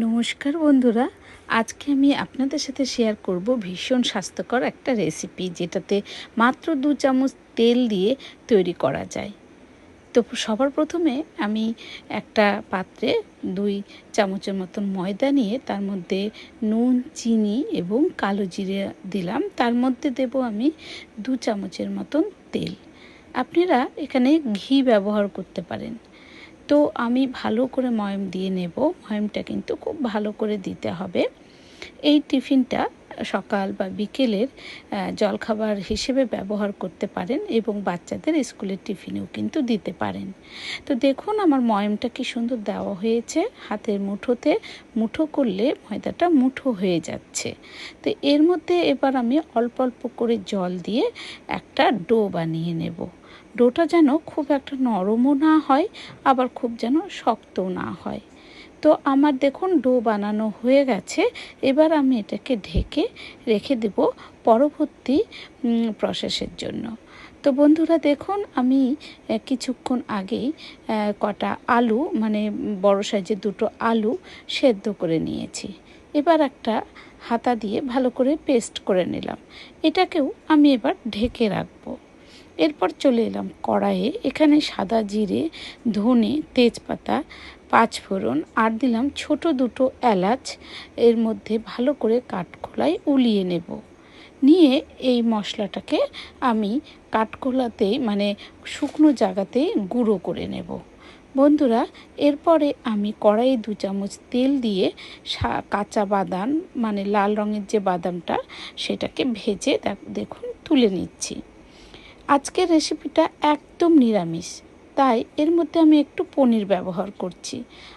নমস্কার বন্ধুরা। আজকে আমি আপনাদের সাথে শেয়ার করব ভীষণ স্বাস্থ্যকর একটা রেসিপি যেটাতে মাত্র দু চামচ তেল দিয়ে তৈরি করা যায়। তো সবার প্রথমে আমি একটা পাত্রে দুই চামচের মতন ময়দা নিয়ে তার মধ্যে নুন, চিনি এবং কালো জিরে দিলাম। তার মধ্যে দেব আমি দু চামচের মতন তেল। আপনারা এখানে ঘি ব্যবহার করতে পারেন। তো আমি ভালো করে ময়ম দিয়ে নেব। ময়মটা কিন্তু খুব ভালো করে দিতে হবে। এই টিফিনটা সকাল বা বিকেলের জলখাবার হিসেবে ব্যবহার করতে পারেন এবং বাচ্চাদের স্কুলের টিফিনেও কিন্তু দিতে পারেন। তো দেখুন আমার ময়মটা কি সুন্দর দেওয়া হয়েছে। হাতের মুঠোতে মুঠো করলে ময়দাটা মুঠো হয়ে যাচ্ছে। তো এর মধ্যে এবার আমি অল্প অল্প করে জল দিয়ে একটা ডো বানিয়ে নেব। ডোটা যেন খুব একটা নরমও না হয়, আবার খুব যেন শক্তও না হয়। তো আমার দেখুন ডো বানানো হয়ে গেছে। এবার আমি এটাকে ঢেকে রেখে দেব পরবর্তী প্রসেসের জন্য। তো বন্ধুরা দেখুন, আমি কিছুক্ষণ আগেই কটা আলু মানে বড় সাইজের দুটো আলু সেদ্ধ করে নিয়েছি। এবার একটা হাতা দিয়ে ভালো করে পেস্ট করে নিলাম। এটাকেও আমি এবার ঢেকে রাখব। এরপর চলে এলাম কড়াইয়ে। এখানে সাদা জিরে, ধনে, তেজপাতা, পাঁচফোড়ন আর দিলাম ছোট দুটো এলাচ। এর মধ্যে ভালো করে কাঠখোলায় উলিয়ে নেব। নিয়ে এই মশলাটাকে আমি কাঠখোলাতেই মানে শুকনো জায়গাতে গুঁড়ো করে নেব। বন্ধুরা, এরপরে আমি কড়াইয়ে দু চামচ তেল দিয়ে কাঁচা বাদাম মানে লাল রঙের যে বাদামটা, সেটাকে ভেজে দেখুন তুলে নিচ্ছি। আজকের রেসিপিটা একদম নিরামিষ, তাই এর মধ্যে আমি একটু পনির ব্যবহার করছি।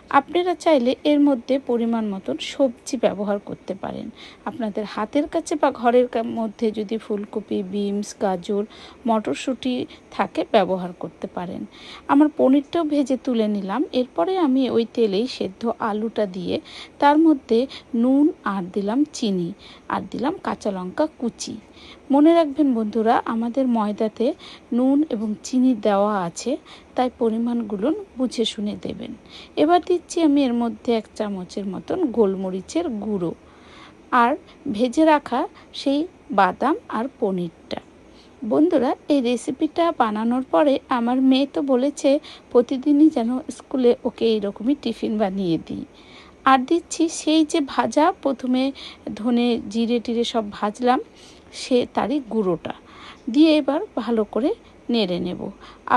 আপনারা চাইলে এর মধ্যে পরিমাণ মতন সবজি ব্যবহার করতে পারেন। আপনাদের হাতের কাছে বা ঘরের মধ্যে যদি ফুলকপি, বিনস, গাজর, মটরশুঁটি থাকে ব্যবহার করতে পারেন। আমার পনিরটাও ভেজে তুলে নিলাম। এরপরে আমি ওই তেলেই সেদ্ধ আলুটা দিয়ে তার মধ্যে নুন আর দিলাম চিনি, আর দিলাম কাঁচা লঙ্কা কুচি। মনে রাখবেন বন্ধুরা, আমাদের ময়দাতে নুন এবং চিনি দেওয়া আছে, তাই পরিমাণগুলো বুঝে শুনে দেবেন। এবার দিচ্ছি আমি এর মধ্যে এক চামচের মতন গোলমরিচের গুঁড়ো আর ভেজে রাখা সেই বাদাম আর পনিরটা। বন্ধুরা, এই রেসিপিটা বানানোর পরে আমার মেয়ে তো বলেছে, প্রতিদিনই যেন স্কুলে ওকে এইরকমই টিফিন বানিয়ে দিই। আর দিচ্ছি সেই যে ভাজা, প্রথমে ধনে জিরে টিরে সব ভাজলাম, সে তারই গুঁড়োটা। দিয়ে এবার ভালো করে নেড়ে নেব।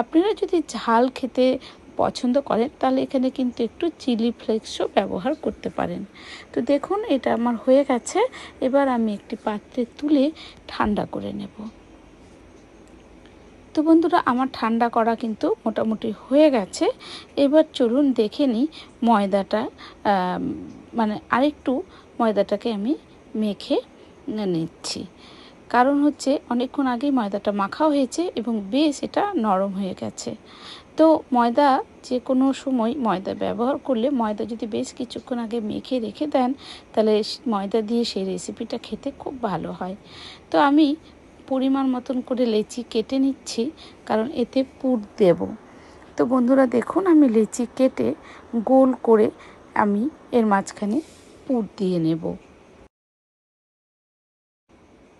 আপনারা যদি ঝাল খেতে পছন্দ করেন, তাহলে এখানে কিন্তু একটু চিলি ফ্লেক্সও ব্যবহার করতে পারেন। তো দেখুন, এটা আমার হয়ে গেছে। এবার আমি একটি পাত্রে তুলে ঠান্ডা করে নেব। তো বন্ধুরা, আমার ঠান্ডা করা কিন্তু মোটামুটি হয়ে গেছে। এবার চলুন দেখে নিই ময়দাটা মানে আরেকটু ময়দাটাকে আমি মেখে নিচ্ছি। কারণ হচ্ছে অনেকক্ষণ আগেই ময়দাটা মাখা হয়েছে এবং বেশ এটা নরম হয়ে গেছে। তো ময়দা যে কোনো সময় ময়দা ব্যবহার করলে, ময়দা যদি বেশ কিছুক্ষণ আগে মেখে রেখে দেন, তাহলে ময়দা দিয়ে সেই রেসিপিটা খেতে খুব ভালো হয়। তো আমি পরিমাণ মতন করে লেচি কেটে নিচ্ছি, কারণ এতে পুর দেব। তো বন্ধুরা, দেখুন, আমি লেচি কেটে গোল করে আমি এর মাঝখানে পুর দিয়ে নেব।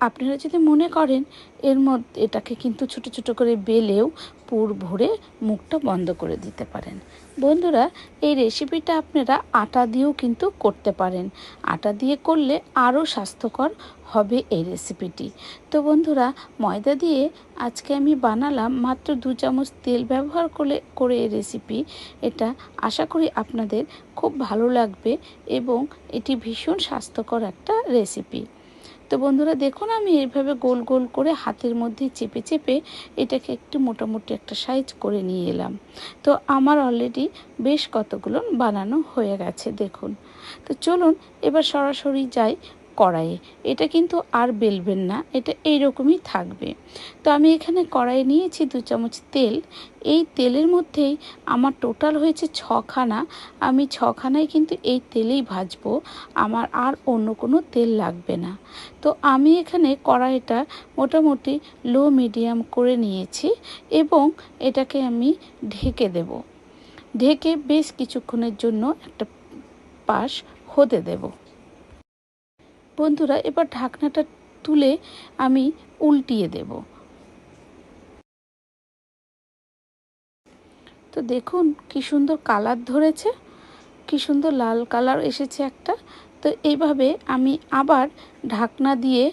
আপনারা যদি মনে করেন, এর মধ্যে এটাকে কিন্তু ছোট ছোট করে বেলেও পুর ভরে মুখটা বন্ধ করে দিতে পারেন। বন্ধুরা, এই রেসিপিটা আপনারা আটা দিয়েও কিন্তু করতে পারেন। আটা দিয়ে করলে আরও স্বাস্থ্যকর হবে এই রেসিপিটি তো বন্ধুরা, ময়দা দিয়ে আজকে আমি বানালাম মাত্র দু চামচ তেল ব্যবহার করে করে এই রেসিপি এটা আশা করি আপনাদের খুব ভালো লাগবে এবং এটি ভীষণ স্বাস্থ্যকর একটা রেসিপি তো বন্ধুরা, দেখুন আমি এইভাবে গোল গোল করে হাতের মধ্যে চেপে চেপে এটাকে একটু মোটামুটি একটা সাইজ করে নিয়ে এলাম। তো আমার অলরেডি বেশ কতগুলো বানানো হয়ে গেছে, দেখুন। তো চলুন, এবার সরাসরি যাই কড়াইয়ে। এটা কিন্তু আর বেলবেন না, এটা এইরকমই থাকবে। তো আমি এখানে কড়াই নিয়েছি দু চামচ তেল। এই তেলের মধ্যেই আমার টোটাল হয়েছে ছখানা। আমি ছখানায় কিন্তু এই তেলেই ভাজবো। আমার আর অন্য কোনো তেল লাগবে না। তো আমি এখানে কড়াইটা মোটামুটি লো মিডিয়াম করে নিয়েছি এবং এটাকে আমি ঢেকে দেব। ঢেকে বেশ কিছুক্ষণের জন্য একটা পাশ হতে দেব। বন্ধুরা, এবার ঢাকনাটা তুলে আমি উল্টিয়ে দেব। তো দেখুন কি সুন্দর কালার ধরেছে, কি সুন্দর লাল কালার এসেছে একটা। তো এইভাবে আমি আবার ঢাকনা দিয়ে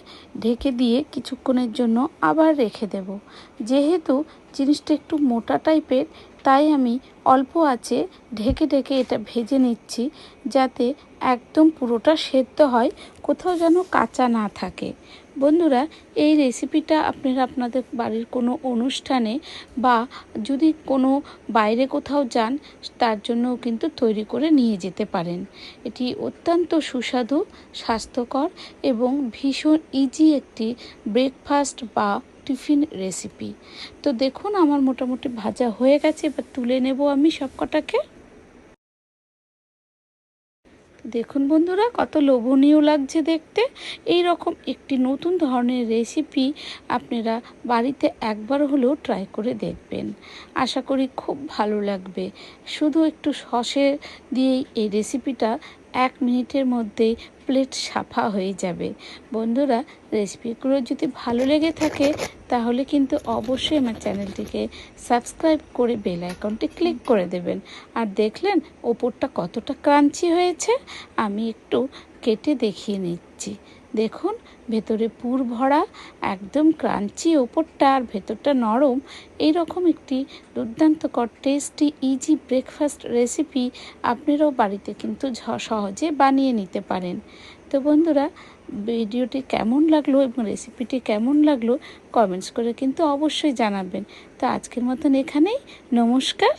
ঢেকে দিয়ে কিছুক্ষণের জন্য আবার রেখে দেব। যেহেতু জিনিসটা একটু মোটা টাইপের তাই আমি অল্প আছে ঢেকে ঢেকে এটা ভেজে নিচ্ছি যাতে একদম পুরোটা সেদ্ধ হয়, কোথাও যেন কাঁচা না থাকে। বন্ধুরা, এই রেসিপিটা আপনারা আপনাদের বাড়ির কোনো অনুষ্ঠানে বা যদি কোনো বাইরে কোথাও যান, তার জন্যও কিন্তু তৈরি করে নিয়ে যেতে পারেন। এটি অত্যন্ত সুস্বাদু, স্বাস্থ্যকর এবং ভীষণ ইজি একটি ব্রেকফাস্ট বা টিফিন রেসিপি তো দেখুন, আমার মোটামুটি ভাজা হয়ে গেছে, এবার তুলে নেব আমি সব কটাকে দেখুন বন্ধুরা, কত লোভনীয় লাগছে দেখতে। এই রকম একটি নতুন ধরনের রেসিপি আপনারা বাড়িতে একবার হলেও ট্রাই করে দেখবেন। আশা করি খুব ভালো লাগবে। শুধু একটু সসে দিয়েই এই রেসিপিটা এক মিনিটের মধ্যেই প্লেট সাফা হয়ে যাবে। বন্ধুরা, রেসিপিগুলো যদি ভালো লেগে থাকে, তাহলে কিন্তু অবশ্যই আমার চ্যানেলটিকে সাবস্ক্রাইব করে বেল আইকনটি ক্লিক করে দেবেন। আর দেখলেন, ওপরটা কতটা ক্রাঞ্চি হয়েছে? আমি একটু কেটে দেখিয়ে নিচ্ছি। দেখুন, ভেতরে পুর ভরা, একদম ক্রাঞ্চি ওপরটা আর ভেতরটা নরম। এই রকম একটি দুর্দান্তকর টেস্টি ইজি ব্রেকফাস্ট রেসিপি আপনারাও বাড়িতে কিন্তু সহজে বানিয়ে নিতে পারেন। তো বন্ধুরা, ভিডিওটি কেমন লাগল এবং রেসিপিটি কেমন লাগল কমেন্টস করে কিন্তু অবশ্যই জানাবেন। তো আজকের মতন এখানেই, নমস্কার।